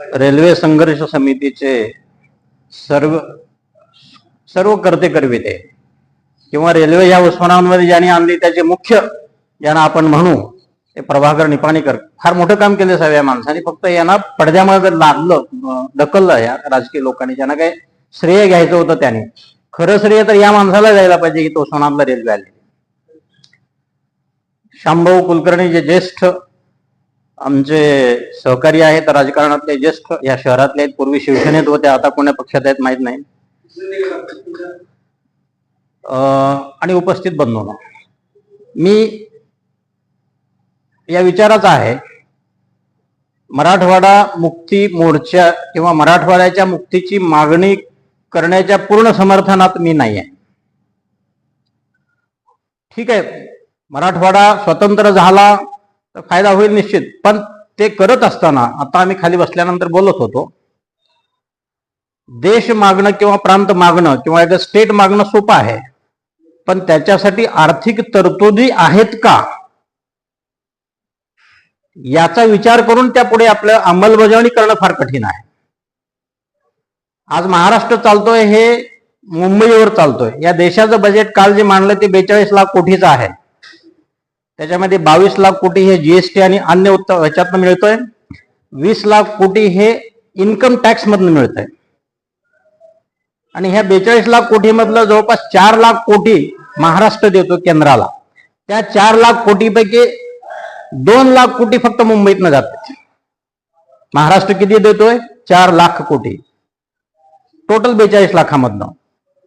Railway संघर्ष समितीचे सर्व सर्व करते करविते किंवा रेल्वे या उस्मानामध्ये ज्यांनी आणली त्याचे मुख्य ज्यांना आपण म्हणू ते प्रभाकर निपाणीकर. फार मोठं काम केलं साहेब या माणसाने. फक्त यांना पडद्यामागे लादलं ढकललं या राजकीय लोकांनी. ज्यांना काही श्रेय घ्यायचं होतं त्याने. खरं श्रेय तर या माणसाला जायला पाहिजे की तो सोनामला रेल्वे आली. शांभाऊ कुलकर्णी जे ज्येष्ठ आमचे सहकारी आहेत राजकारणातले ज्येष्ठ या शहरातले आहेत पूर्वी शिवसेनेत होते आता कोण्या पक्षात आहेत माहीत नाही. अं, आणि उपस्थित बंधून. मी या विचाराचा आहे मराठवाडा मुक्ती मोर्चा किंवा मराठवाड्याच्या मुक्तीची मागणी करण्याच्या पूर्ण समर्थनात मी नाही आहे ठीक आहे मराठवाडा स्वतंत्र झाला तर फायदा होईल निश्चित. पण ते करत असताना आता आम्ही खाली बसल्यानंतर बोलत होतो देश मागणं किंवा प्रांत मागणं किंवा एक स्टेट मागणं सोपं आहे. पण त्याच्यासाठी आर्थिक तरतुदी आहेत का? याचा विचार करून त्या पुढे आपलं अंमलबजावणी करणं फार कठीण आहे. आज महाराष्ट्र चालतोय हे मुंबईवर चालतोय. या देशाचं बजेट काल जे मांडलं ते बेचाळीस लाख कोटीचं आहे. त्याच्यामध्ये बावीस लाख कोटी हे जीएसटी आणि अन्य उत्तर ह्याच्यातनं मिळतोय. वीस लाख कोटी हे इन्कम टॅक्स मधनं मिळतंय. आणि ह्या बेचाळीस लाख कोटी मधलं जवळपास चार लाख कोटी महाराष्ट्र देतो केंद्राला. त्या चार लाख कोटीपैकी दोन लाख कोटी फक्त मुंबईतनं जातात महाराष्ट्र किती देतोय? चार लाख कोटी. टोटल बेचाळीस लाखामधनं.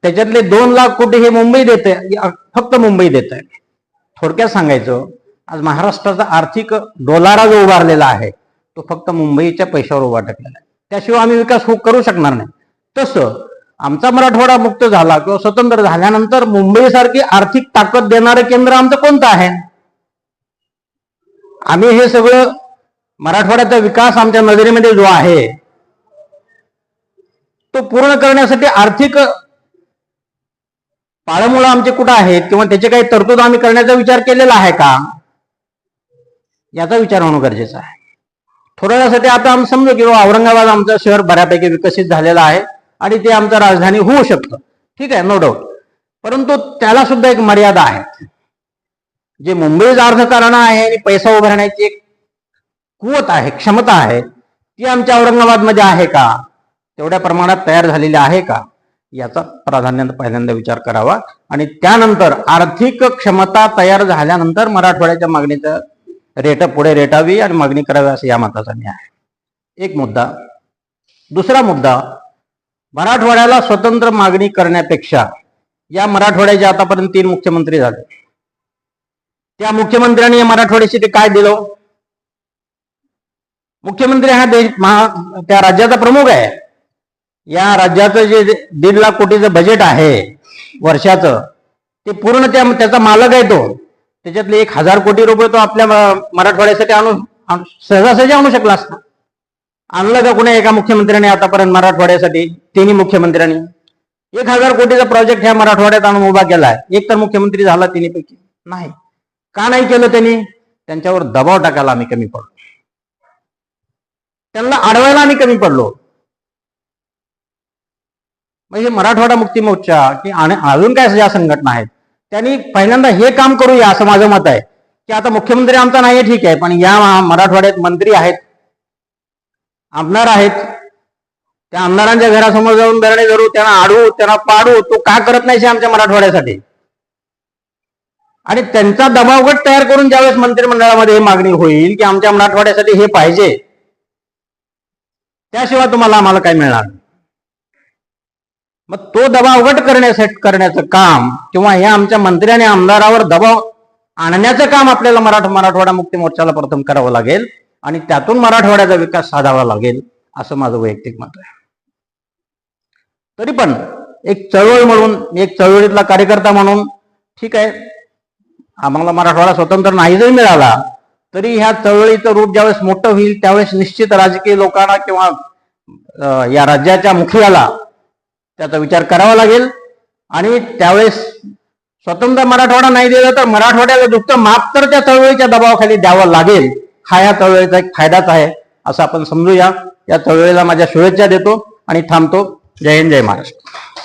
त्याच्यातले दोन लाख कोटी हे मुंबई देते फक्त मुंबई देत आहे थोडक्यात सांगायचं आज महाराष्ट्राचा आर्थिक डोलारा जो उभारलेला आहे तो फक्त मुंबईच्या पैशावर उभा टाकलेला आहे. त्याशिवाय आम्ही विकास हो- करू शकणार नाही. तसं आमचा मराठवाडा मुक्त झाला किंवा स्वतंत्र झाल्यानंतर मुंबईसारखी आर्थिक ताकद देणारं केंद्र आमचं कोणतं आहे? आम्ही हे सगळं मराठवाड्याचा विकास आमच्या नजरेमध्ये जो आहे तो पूर्ण करण्यासाठी आर्थिक पाळमुळं आमचे कुठं आहेत? किंवा त्याचे काही तरतूद आम्ही करण्याचा विचार केलेला आहे का? याचा विचार होणं गरजेचं आहे. थोड्या वेळासाठी आता आम्ही समजू की औरंगाबाद आमचं शहर बऱ्यापैकी विकसित झालेलं आहे आणि ते आमचं राजधानी होऊ शकतं. ठीक आहे नो डाऊट परंतु त्याला सुद्धा एक मर्यादा आहे. जे मुंबईचं अर्थकारण आहे आणि पैसा उभारण्याची एक कुवत आहे क्षमता आहे ती आमच्या औरंगाबादमध्ये आहे का? तेवढ्या प्रमाणात तयार झालेली आहे का? याचा प्राधान्यानं पहिल्यांदा विचार करावा. आणि त्यानंतर आर्थिक क्षमता तयार झाल्यानंतर मराठवाड्याच्या मागणीचं रेट पुढे रेटावी आणि मागणी करावी असं या मताचा न्याय आहे. एक मुद्दा. दुसरा मुद्दा. मराठवाड्याला स्वतंत्र मागणी करण्यापेक्षा या मराठवाड्याचे आतापर्यंत तीन मुख्यमंत्री झाले. त्या मुख्यमंत्र्यांनी या मराठवाड्याशी ते काय दिलं? मुख्यमंत्री हा देश महा- त्या राज्याचा प्रमुख आहे. या राज्याचं जे दीड लाख कोटीचं बजेट आहे वर्षाचं ते पूर्ण त्या त्याचा मालक आहे तो. त्याच्यातले एक हजार कोटी रुपये तो आपल्या मराठवाड्यासाठी आणू सहजासहजी आणू शकला असता. आणलं का कुणी एका मुख्यमंत्र्याने आतापर्यंत मराठवाड्यासाठी तिन्ही मुख्यमंत्र्यांनी? एक हजार कोटीचा प्रोजेक्ट ह्या मराठवाड्यात आणून उभा केलाय. एक तर मुख्यमंत्री झाला तिन्हीपैकी. नाही. का नाही केलं त्यांनी? त्यांच्यावर दबाव टाकायला आम्ही कमी पडलो. त्यांना अडवायला आम्ही कमी पडलो. म्हणजे मराठवाडा मुक्ती मोर्चा की आणि अजून काय ज्या संघटना आहेत त्यांनी पहिल्यांदा हे काम करूया असं माझं मत आहे. की आता मुख्यमंत्री आमचा नाही ठीक आहे पण या मराठवाड्यात मंत्री आहेत आमदार आहेत त्या आमदारांच्या घरासमोर जाऊन धरणे धरू त्यांना आडू त्यांना पाडू तो का करत नाही आमच्या मराठवाड्यासाठी? आणि त्यांचा दबाव गट तयार करून ज्यावेळेस मंत्रिमंडळामध्ये ही मागणी होईल की आमच्या मराठवाड्यासाठी हे पाहिजे त्याशिवाय तुम्हाला आम्हाला काय मिळणार? मग तो दबाव गट करण्यासाठी करण्याचं काम किंवा हे आमच्या मंत्र्याने आमदारावर दबाव आणण्याचं काम आपल्याला मराठा मराठवाडा मुक्ती मोर्चाला प्रथम करावं लागेल आणि त्यातून मराठवाड्याचा विकास साधावा लागेल असं माझं वैयक्तिक मत आहे. तरी पण एक चळवळ म्हणून एक चळवळीतला कार्यकर्ता म्हणून ठीक आहे. आम्हाला मराठवाडा स्वतंत्र नाही जरी मिळाला तरी ह्या चळवळीचं रूप ज्यावेळेस मोठं होईल त्यावेळेस निश्चित राजकीय लोकांना किंवा या राज्याच्या मुखियाला त्याचा विचार करावा लागेल. आणि त्यावेळेस स्वतंत्र मराठवाडा नाही दिला तर मराठवाड्याला दुःख माप तर त्या चळवळीच्या दबावाखाली द्यावं लागेल. हा या चळवळीचा एक फायदाच आहे असं आपण समजूया. या चळवळीला माझ्या शुभेच्छा देतो आणि थांबतो. जय हिंद जय महाराष्ट्र.